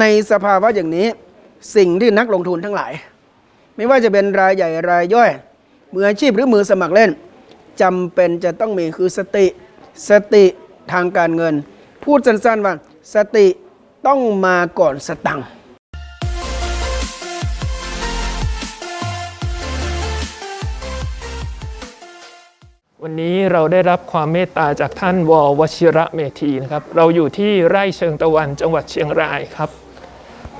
ในสภาวะอย่างนี้ สิ่งที่นักลงทุนทั้งหลาย ไม่ว่าจะเป็นรายใหญ่รายย่อย มืออาชีพหรือมือสมัครเล่นจำเป็นจะต้องมีคือสติ สติทางการเงิน พูดสั้นๆว่าสติต้องมาก่อนสตังค์ วันนี้เราได้รับความเมตตาจากท่านววชิระเมธีนะครับ เราอยู่ที่ไร่เชิงตะวันจังหวัดเชียงรายครับ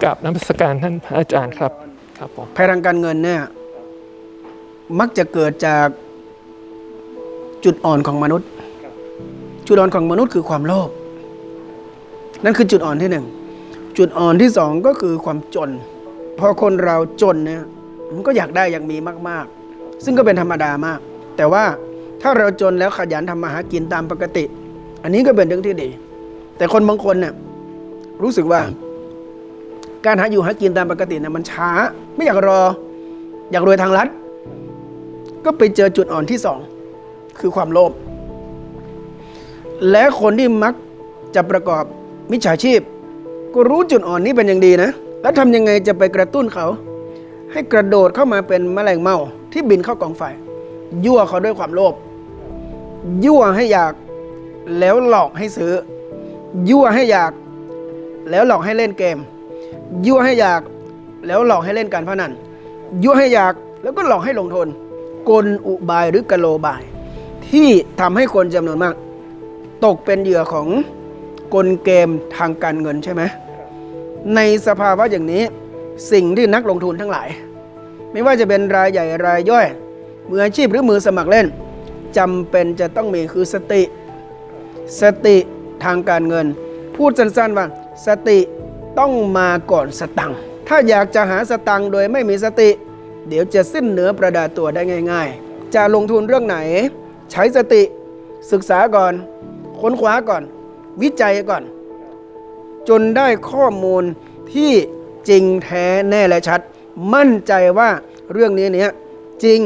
กับน้ำพสการท่านพระอาจารย์ครับครับผมภัยทางการเงินเนี่ยมักจะเกิดจากจุดอ่อนของมนุษย์ จุดอ่อนของมนุษย์คือความโลภนั่นคือจุดอ่อนที่หนึ่งจุดอ่อนที่สองก็คือความจน พอคนเราจนเนี่ยมันก็อยากได้อยากมีมาก ๆ ซึ่งก็เป็นธรรมดามาก แต่ว่า ถ้าเราจนแล้วขยันทำมาหากินตามปกติ อันนี้ก็เป็นเรื่องที่ดี แต่คนบางคนเนี่ยรู้สึกว่า การหาอยู่หากินตามปกติเนี่ยมันช้า ไม่อยากรอ อยากรวยทางลัด ก็ไปเจอจุดอ่อนที่สองคือความโลภและคนที่มักจะประกอบมิจฉาชีพ ก็รู้จุดอ่อนนี้เป็นอย่างดีนะ แล้วทำยังไงจะไปกระตุ้นเขา ให้กระโดดเข้ามาเป็นแมลงเม่าที่บินเข้ากองไฟยั่วเขาด้วยความโลภ ยั่วให้อยากแล้วหลอกให้ซื้อ ยั่วให้อยาก แล้วหลอกให้เล่นเกม ยั่วให้อยากแล้วหลอกให้เล่นการพนันยั่วให้อยากแล้วก็หลอกให้ลงทุนกลอุบายหรือกะโลบาย ที่ทำให้คนจำนวนมาก ตกเป็นเหยื่อของกลเกมทางการเงินใช่ไหมในสภาวะอย่างนี้สิ่งที่นักลงทุนทั้งหลาย ไม่ว่าจะเป็นรายใหญ่รายย่อยมืออาชีพหรือมือสมัครเล่น จำเป็นจะต้องมีคือสติ สติทางการเงิน พูดสั้นๆว่า สติต้องมาก่อนสตังค์ถ้าอยากจะหาสตังค์โดยไม่มีสติ เดี๋ยวจะสิ้นเนื้อประดาตัวได้ง่าย ๆ จะลงทุนเรื่องไหน ใช้สติศึกษาก่อน ค้นคว้าก่อน วิจัยก่อน จนได้ข้อมูลที่จริงแท้แน่และชัด มั่นใจว่าเรื่องนี้เนี้ยจริง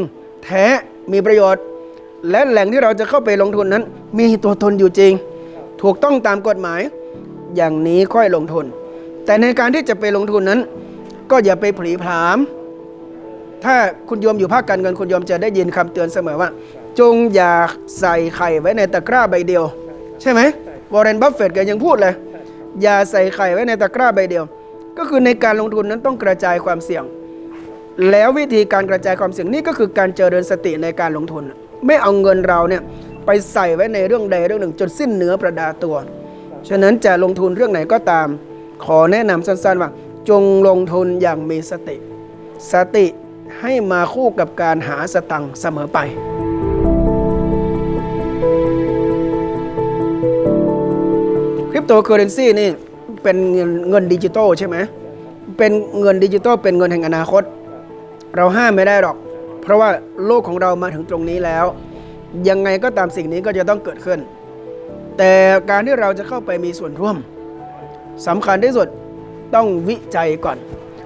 แท้มีประโยชน์ และแหล่งที่เราจะเข้าไปลงทุนนั้น มีตัวตนอยู่จริง ถูกต้องตามกฎหมาย อย่างนี้ค่อยลงทุน แต่ในการที่จะไปลงทุนนั้น ก็อย่าไปผลีผลาม ถ้าคุณโยมอยู่ภาคการเงินคุณโยมจะได้ยินคำเตือนเสมอว่า จงอย่าใส่ไข่ไว้ในตะกร้าใบเดียว ใช่ไหมวอร์เรนบัฟเฟตต์แกยังพูดเลย อย่าใส่ไข่ไว้ในตะกร้าใบเดียว ก็คือในการลงทุนนั้นต้องกระจายความเสี่ยง แล้ววิธีการกระจายความเสี่ยงนี่ก็คือการเจริญสติในการลงทุน ไม่เอาเงินเราเนี่ยไปใส่ไว้ในเรื่องใดเรื่องหนึ่งจนสิ้นเนื้อประดาตัว ฉะนั้นจะลงทุนเรื่องไหนก็ตาม ขอแนะนำสั้นๆว่า จงลงทุนอย่างมีสติ สติให้มาคู่กับการหาสตังค์เสมอไปคริปโตเคอเรนซีนี่เป็นเงินเงินดิจิตอลใช่ไหมเป็นเงินดิจิตอลเป็นเงินแห่งอนาคต เราห้ามไม่ได้หรอก เพราะว่าโลกของเรามาถึงตรงนี้แล้ว ยังไงก็ตามสิ่งนี้ก็จะต้องเกิดขึ้น แต่การที่เราจะเข้าไปมีส่วนร่วมสำคัญที่สุดต้องวิจัยก่อน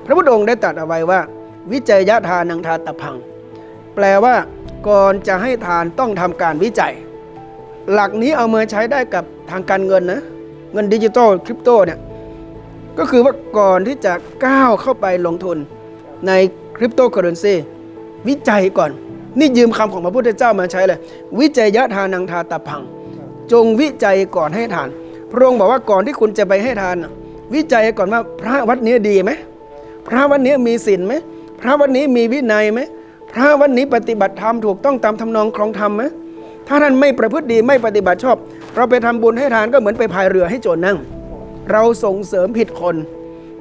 พระพุทธองค์ได้ตรัสเอาไว้ว่า วิจัยยะทานังทาตะพัง แปลว่าก่อนจะให้ทานต้องทำการวิจัย หลักนี้เอามาใช้ได้กับทางการเงินนะเงินดิจิตอลคริปโตเนี่ยก็คือว่าก่อนที่จะก้าวเข้าไปลงทุนในคริปโตเคอเรนซี วิจัยก่อน นี่ยืมคำของพระพุทธเจ้ามาใช้เลย วิจัยยะทานังทาตะพัง จงวิจัยก่อนให้ทาน พระองค์บอกว่าก่อนที่คุณจะไปให้ทาน วิจัยก่อนว่าพระวัดนี้ดีไหมพระวัดนี้มีศีลไหมพระวัดนี้มีวินัยไหมพระวัดนี้ปฏิบัติธรรมถูกต้องตามทำนองครองธรรมไหมถ้าท่านไม่ประพฤติดีไม่ปฏิบัติชอบ เราไปทำบุญให้ทานก็เหมือนไปพายเรือให้โจรนั่ง เราส่งเสริมผิดคน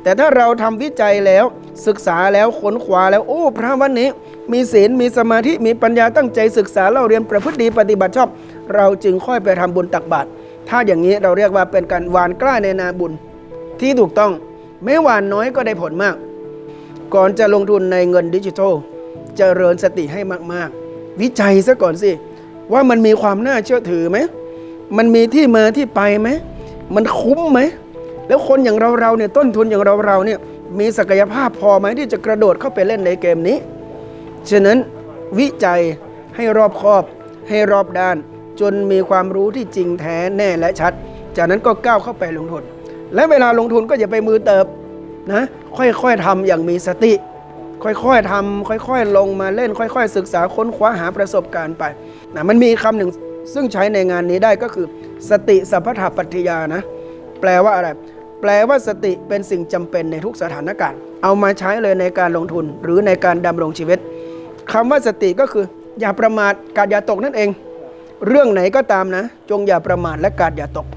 แต่ถ้าเราทำวิจัยแล้วศึกษาแล้วค้นคว้าแล้วโอ้พระวันนี้ มีศีลมีสมาธิมีปัญญาตั้งใจศึกษาเราเรียนประพฤติดีปฏิบัติชอบ เราจึงค่อยไปทำบุญตักบาตรถ้าอย่างนี้เราเรียกว่าเป็นการหวานกล้าในนาบุญ ที่ถูกต้องไม่หวานน้อยก็ได้ผลมาก ก่อนจะลงทุนในเงินดิจิทัลจเจริญสติให้มากๆ วิจัยซะก่อนสิ ว่ามันมีความน่าเชื่อถือไหมมันมีที่มาที่ไปไหมมันคุ้มไหม แล้วคนอย่างเราเราๆเนี่ยต้นทุนอย่างเราเราๆเนี่ยมีศักยภาพพอไหมที่จะกระโดดเข้าไปเล่นในเกมนี้ ฉะนั้นวิจัยให้รอบคอบให้รอบด้าน จนมีความรู้ที่จริงแท้แน่และชัด จากนั้นก็ก้าวเข้าไปลงทุน และเวลาลงทุนก็อย่าไปมือเติบนะค่อยๆทำอย่างมีสติ ค่อยๆทำค่อยๆ ลงมาเล่น ค่อยๆ ศึกษาค้นคว้าหาประสบการณ์ไปนะมันมีคำหนึ่งซึ่งใช้ในงานนี้ได้ก็คือ สติสัพพทปัตติยานะ ลว่าอะไร แปลว่าสติเป็นสิ่งจำเป็นในทุกสถานการณ์ เอามาใช้เลยในการลงทุนหรือในการดำรงชีวิตคำว่าสติก็คือ อย่าประมาทกาดอย่าตกนั่นเอง เรื่องไหนก็ตามนะ จงอย่าประมาทและกาดอย่าตก